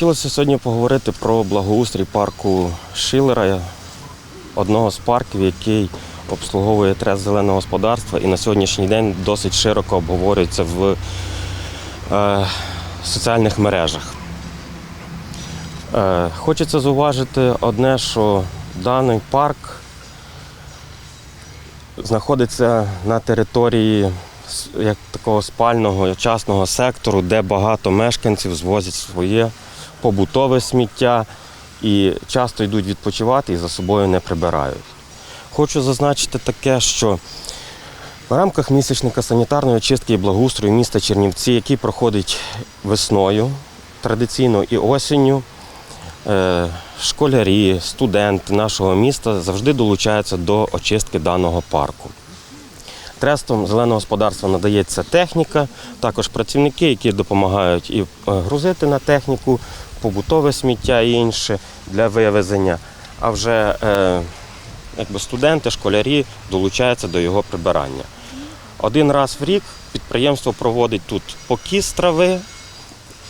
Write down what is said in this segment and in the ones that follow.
Хотілося сьогодні поговорити про благоустрій парку Шилера, одного з парків, який обслуговує трес зеленого господарства і на сьогоднішній день досить широко обговорюється в е, соціальних мережах. Е, хочеться зауважити одне, що даний парк знаходиться на території як такого спального частного сектору, де багато мешканців звозять своє побутове сміття і часто йдуть відпочивати і за собою не прибирають. Хочу зазначити таке, що в рамках місячника санітарної очистки і благоустрою міста Чернівці, який проходить весною, традиційно і осінню, е, школярі, студенти нашого міста завжди долучаються до очистки даного парку. Трестом зеленого господарства надається техніка, також працівники, які допомагають і е, грузити на техніку, побутове сміття і інше для вивезення. А вже е, якби студенти, школярі долучаються до його прибирання. Один раз в рік підприємство проводить тут покіс трави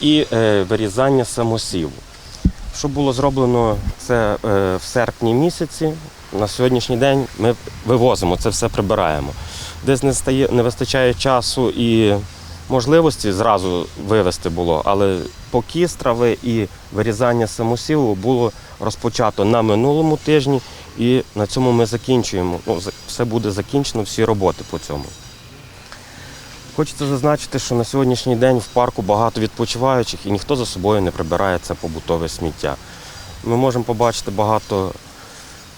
і е, вирізання самосіву. Що було зроблено це е, в серпні місяці. На сьогоднішній день ми вивозимо це все прибираємо. Десь не стає, не вистачає часу і можливості зразу вивезти було, але покіс трави і вирізання самосіву було розпочато на минулому тижні, і на цьому ми закінчуємо. Ну, все буде закінчено, всі роботи по цьому. Хочеться зазначити, що на сьогоднішній день в парку багато відпочиваючих і ніхто за собою не прибирає це побутове сміття. Ми можемо побачити багато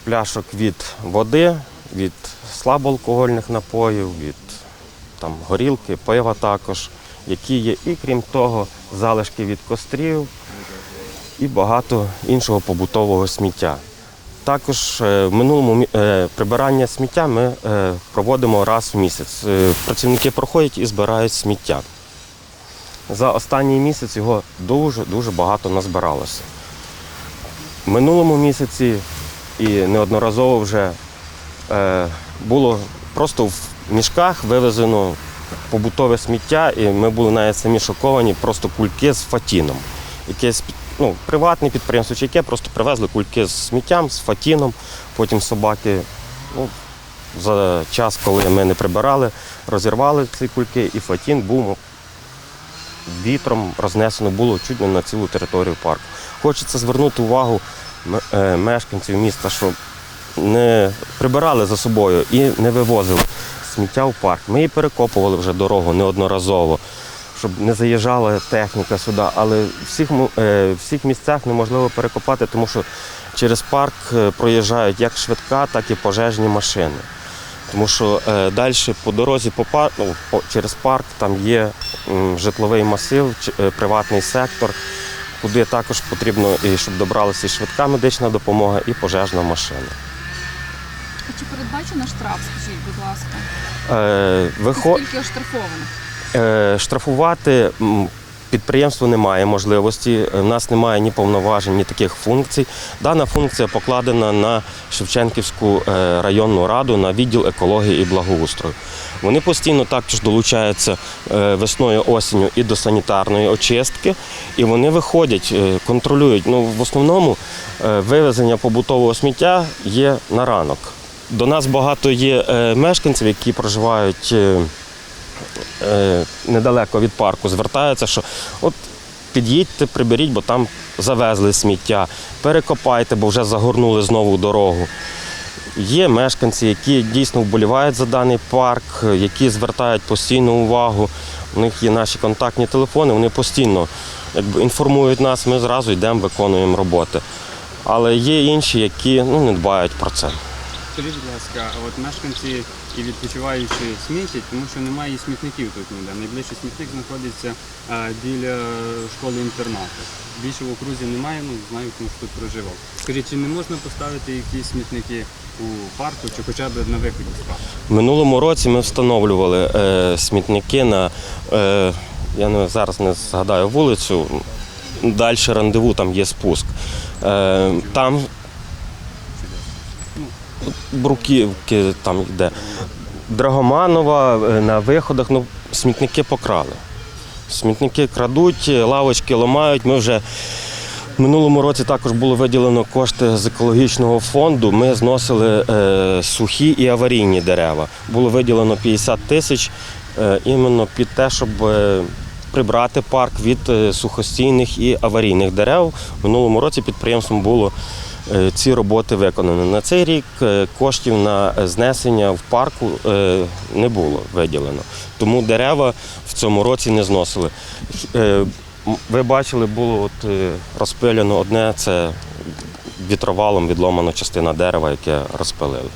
пляшок від води, від слабоалкогольних напоїв, від там, горілки, пива також, які є, і крім того, залишки від кострів і багато іншого побутового сміття. Також е, в минулому е, прибирання сміття ми е, проводимо раз в місяць. Працівники проходять і збирають сміття. За останній місяць його дуже-дуже багато назбиралося. В минулому місяці і неодноразово вже було просто в мішках вивезено побутове сміття, і ми були навіть самі шоковані, просто кульки з фатіном. Якесь ну, приватне підприємство, чи яке просто привезли кульки з сміттям, з фатіном. Потім собаки ну, за час, коли ми не прибирали, розірвали ці кульки, і фатін був вітром рознесено було чуть не на цілу територію парку. Хочеться звернути увагу е, мешканців міста, щоб не прибирали за собою і не вивозили сміття в парк. Ми і перекопували вже дорогу неодноразово, щоб не заїжджала техніка сюди. Але в всіх, е, в всіх місцях неможливо перекопати, тому що через парк е, проїжджають як швидка, так і пожежні машини. Тому що е, далі по дорозі по пар... ну, по, через парк там є м, житловий масив, ч- е, приватний сектор, куди також потрібно, і щоб добралася і швидка медична допомога, і пожежна машина. Передбачено штраф, скажіть, будь ласка? Е, вихо... Скільки оштрафованих? Е, Штрафувати м, підприємство не має можливості. У нас немає ні повноважень, ні таких функцій. Дана функція покладена на Шевченківську е, районну раду, на відділ екології і благоустрою. Вони постійно також долучаються е, весною, осінню і до санітарної очистки, і вони виходять, е, контролюють. Ну, в основному е, вивезення побутового сміття є на ранок. До нас багато є е, мешканців, які проживають. е, е, недалеко від парку звертаються, що от під'їдьте, приберіть, бо там завезли сміття, перекопайте, бо вже загорнули знову дорогу. Є мешканці, які дійсно вболівають за даний парк, які звертають постійну увагу. У них є наші контактні телефони, вони постійно якби, інформують нас, ми зразу йдемо, виконуємо роботи. Але є інші, які ну, не дбають про це. Скажіть, будь ласка, а от мешканці і відпочиваючі смітять, тому що немає смітників тут ніде. Найближчий смітник знаходиться е, біля школи-інтернату. Більше в окрузі немає, ну знаю, тому що тут проживав. Скажіть, чи не можна поставити якісь смітники у парку, чи хоча б на виході з парку? Минулому році ми встановлювали е, смітники на, е, я не, зараз не згадаю вулицю, далі рандеву, там є спуск. Е, там Бруківки там йде. Драгоманова е, на виходах, ну, смітники покрали. Смітники крадуть, лавочки ламають. Ми вже В минулому році також було виділено кошти з екологічного фонду. Ми зносили е, сухі і аварійні дерева. Було виділено 50 тисяч е, іменно під те, щоб е, прибрати парк від е, сухостійних і аварійних дерев. В минулому році підприємством було ці роботи виконані. На цей рік е, коштів на знесення в парку е, не було виділено. Тому дерева в цьому році не зносили. Е, Ви бачили, було от е, розпилено одне, це вітровалом відломана частина дерева, яке розпилили.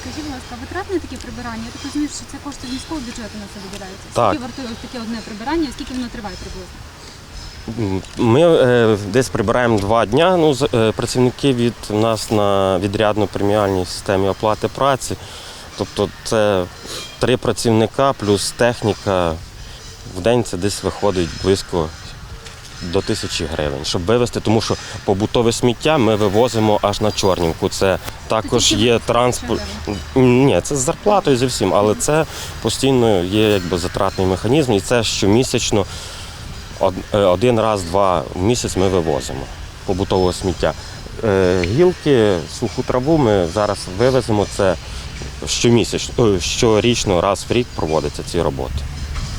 Скажіть, будь ласка, витратне таке прибирання? Я так розумію, що це кошти з міського бюджету на це виділяються. Скільки вартує таке одне прибирання, скільки воно триває приблизно? Ми е, десь прибираємо два дня. Ну, е, працівники від нас на відрядно-преміальній системі оплати праці. Тобто це три працівника плюс техніка. В день це десь виходить близько до тисячі гривень, щоб вивезти, тому що побутове сміття ми вивозимо аж на Чорнівку. Це також є транспорт. Ні, це з зарплатою зі всім, але це постійно є якби затратний механізм, і це щомісячно один раз, два в місяць ми вивозимо побутового сміття. Е, Гілки, суху траву ми зараз вивеземо. Це щомісячно, е, щорічно раз в рік проводяться ці роботи.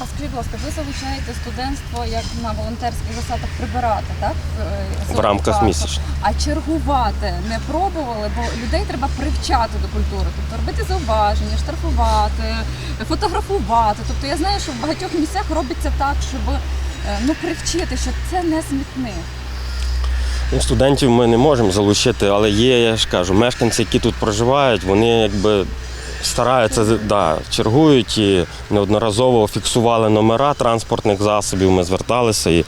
А скажіть, будь ласка, ви залучаєте студентство як на волонтерських засадах прибирати, так? е, В рамках місячних. А чергувати не пробували, бо людей треба привчати до культури, тобто робити зауваження, штрафувати, фотографувати. Тобто я знаю, що в багатьох місцях робиться так, щоб е, ну привчити, що це не смітник. Ну, Студентів ми не можемо залучити, але є, я ж кажу, мешканці, які тут проживають, вони якби стараються да, чергують і неодноразово фіксували номера транспортних засобів. Ми зверталися і е,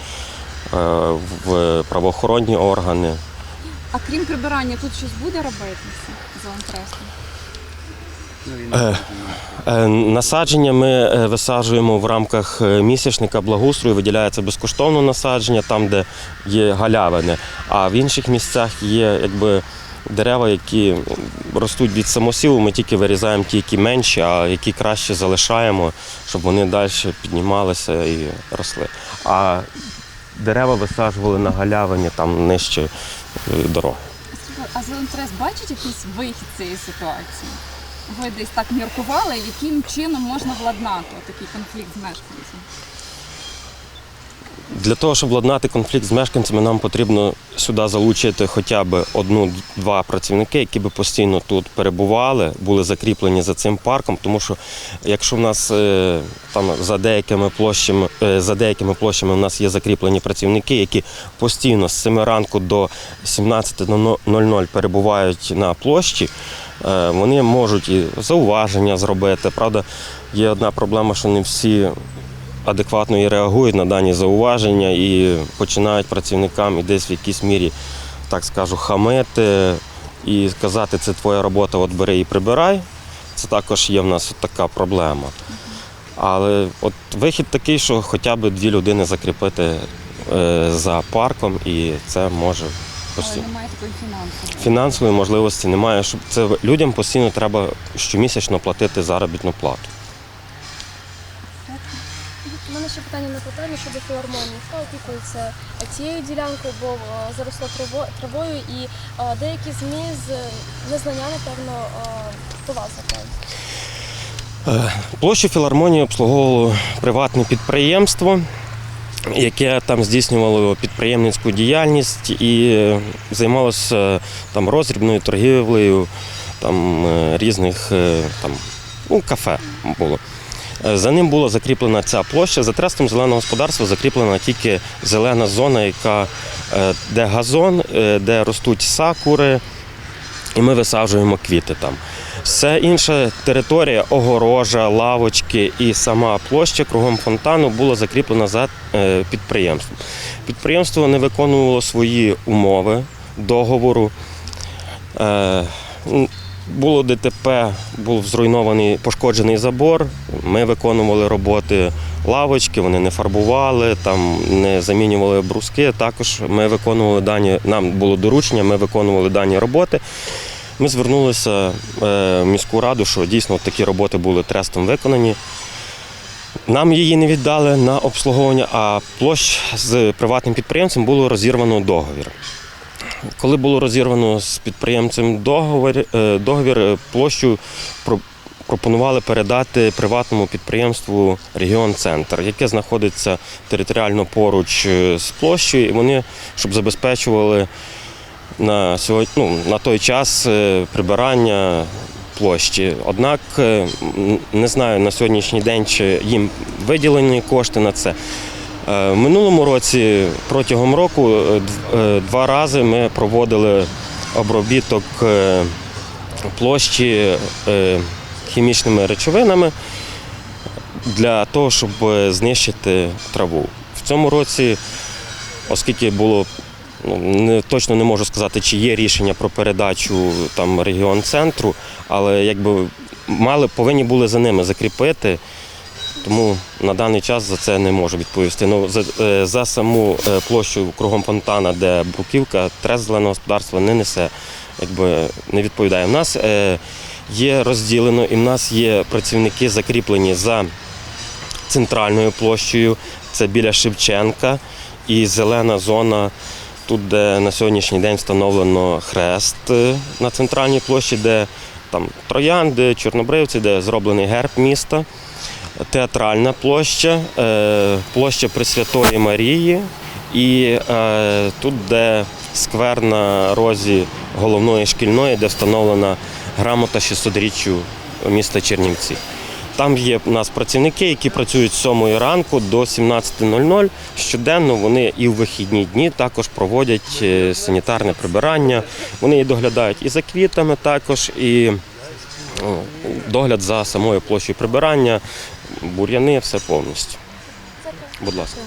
в правоохоронні органи. А крім прибирання, тут щось буде робитися з волонтерством? На Е, Насадження ми е, висаджуємо в рамках е, місячника благоустрою, виділяється безкоштовно насадження там, де є галявини. А в інших місцях є якби дерева, які ростуть від самосіву. Ми тільки вирізаємо ті, які менші, а які краще залишаємо, щоб вони далі піднімалися і росли. А дерева висаджували на галявині там нижче е, дороги. А зелентрес бачить якийсь вихід цієї ситуації? Ви десь так міркували, яким чином можна владнати такий конфлікт з мешканцем? Для того, щоб владнати конфлікт з мешканцями, нам потрібно сюди залучити хоча б одну-два працівники, які би постійно тут перебували, були закріплені за цим парком. Тому що якщо в нас е, там за деякими площами, е, за деякими площами в нас є закріплені працівники, які постійно з 7 ранку до 17.00 перебувають на площі, вони можуть і зауваження зробити. Правда, є одна проблема, що не всі адекватно і реагують на дані зауваження і починають працівникам і десь в якійсь мірі, так скажу, хамити і сказати, це твоя робота, от бери і прибирай. Це також є в нас така проблема. Але от вихід такий, що хоча б дві людини закріпити е, за парком, і це може Але немає такої фінансової. Фінансової можливості немає, щоб це людям постійно треба щомісячно платити заробітну плату. У мене ще питання на питання щодо філармонії. Хто опікується цією ділянкою, бо е, заросло траво- травою, і е, деякі ЗМІ з незнання, напевно, е, до вас звертаються. Площу філармонії обслуговувало приватне підприємство, яке там здійснювало підприємницьку діяльність і е, займалося е, там роздрібною торгівлею там, е, різних там, ну, кафе було. За ним була закріплена ця площа. За трестом зеленого господарства закріплена тільки зелена зона, яка, де газон, де ростуть сакури, і ми висаджуємо квіти там. Все інша територія, огорожа, лавочки і сама площа кругом фонтану була закріплена за е, підприємством. Підприємство не виконувало свої умови договору. Е, Було ДТП, був зруйнований пошкоджений забор. Ми виконували роботи лавочки, вони не фарбували, там не замінювали бруски. Також ми виконували дані, нам було доручення, ми виконували дані роботи. Ми звернулися е, в міську раду, що дійсно такі роботи були трестом виконані. Нам її не віддали на обслуговування, а площ з приватним підприємцем було розірвано договір. Коли було розірвано з підприємцем договір, е, договір е, площу про- пропонували передати приватному підприємству Регіон Центр, яке знаходиться територіально поруч з площею, і вони, щоб забезпечували на сьогодні, ну, на той час е, прибирання площі. Однак е, не знаю на сьогоднішній день, чи їм виділені кошти на це. Е, В минулому році протягом року дв- два рази ми проводили обробіток площі хімічними речовинами для того, щоб знищити траву. В цьому році, оскільки було не, точно не можу сказати, чи є рішення про передачу там регіон центру, але якби мали повинні були за ними закріпити. Тому на даний час за це не можу відповісти. Ну за, е, за саму е, площу кругом фонтана, де бруківка, трес зеленого господарства не несе, якби не відповідає. У нас е, є розділено, і в нас є працівники закріплені за центральною площею, це біля Шевченка, і зелена зона, тут, де на сьогоднішній день встановлено хрест е, на центральній площі, де там троянди, чорнобривці, де зроблений герб міста. Театральна площа, е, площа Пресвятої Марії, і е, тут, де сквер на розі головної шкільної, де встановлена грамота 600-річчю міста Чернівці. Там є у нас працівники, які працюють з 7 ранку до 17.00. Щоденно вони і в вихідні дні також проводять е, санітарне прибирання. Вони і доглядають і за квітами також, і догляд за самою площею прибирання, бур'яни, все повністю. Будь ласка.